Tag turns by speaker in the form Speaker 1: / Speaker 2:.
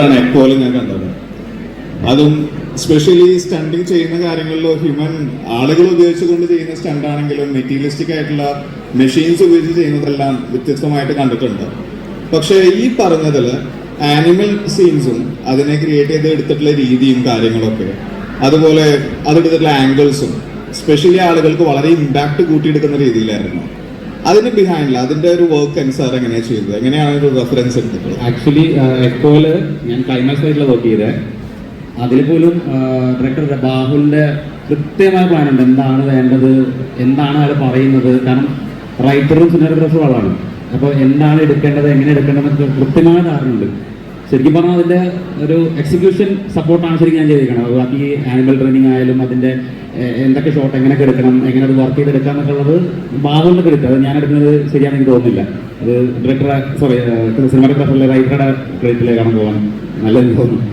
Speaker 1: സ്റ്റണ്ടാണ് എക്കോയിൽ ഞാൻ കണ്ടത്. അതും സ്പെഷ്യലി സ്റ്റണ്ടിങ് ചെയ്യുന്ന കാര്യങ്ങളിലോ ഹ്യൂമൻ ആളുകൾ ഉപയോഗിച്ചുകൊണ്ട് ചെയ്യുന്ന സ്റ്റണ്ട് ആണെങ്കിലും മെറ്റീരിയലിസ്റ്റിക് ആയിട്ടുള്ള മെഷീൻസ് ഉപയോഗിച്ച് ചെയ്യുന്നതെല്ലാം വ്യത്യസ്തമായിട്ട് കണ്ടിട്ടുണ്ട്. പക്ഷേ ഈ പറഞ്ഞതിൽ ആനിമൽ സീൻസും അതിനെ ക്രിയേറ്റ് ചെയ്ത് എടുത്തിട്ടുള്ള രീതിയും കാര്യങ്ങളൊക്കെ അതുപോലെ അതെടുത്തിട്ടുള്ള ആംഗിൾസും സ്പെഷ്യലി ആളുകൾക്ക് വളരെ ഇമ്പാക്ട് കൂട്ടിയെടുക്കുന്ന രീതിയിലായിരുന്നു. അതിന് ബിഹൈൻഡിൽ അതിന്റെ ഒരു വർക്ക് സാർ എങ്ങനെയാണ് ചെയ്തത്? എങ്ങനെയാണ് ഒരു റെഫറൻസ് എടുത്തത്
Speaker 2: ആക്ച്വലി എക്കോയിൽ ഞാൻ ക്ലൈമാക്സ് ആയിട്ടുള്ള വർക്ക് ചെയ്തേ. അതിൽ പോലും ഡയറക്ടർ ബാഹുലിന്റെ കൃത്യമായ പ്ലാൻ ഉണ്ട്. എന്താണ് വേണ്ടത് എന്താണ് അയാൾ പറയുന്നത്. കാരണം റൈറ്ററും സിനിമോഗ്രാഫറും ആളാണ്. അപ്പോൾ എന്താണ് എടുക്കേണ്ടത് എങ്ങനെ എടുക്കേണ്ടതെന്നൊക്കെ കൃത്യമായ ധാരണയുണ്ട്. ശരിക്കും പറഞ്ഞാൽ അതിന്റെ ഒരു എക്സിക്യൂഷൻ സപ്പോർട്ടാണ് ശരിക്കും ഞാൻ ചെയ്തിരിക്കുന്നത് ബാക്കി ആനിമൽ ട്രെയിനിങ് ആയാലും അതിന്റെ എന്തൊക്കെ ഷോട്ട് എങ്ങനെയൊക്കെ എടുക്കണം എങ്ങനെ അത് വർക്ക് ചെയ്തെടുക്കാം ഉള്ളത് ബാഹുലിനൊക്കെ എടുക്കുക അത് ഞാൻ എടുക്കുന്നത് ശരിയാണെന്ന് എനിക്ക് തോന്നുന്നില്ല. അത് ഡയറക്ടറെ സോറി സിനിമാറ്റോഗ്രാഫറിലെ റൈറ്ററുടെ ക്രെഡിറ്റിലേക്കാണ് പോകാൻ. നല്ലതെന്ന് തോന്നുന്നു.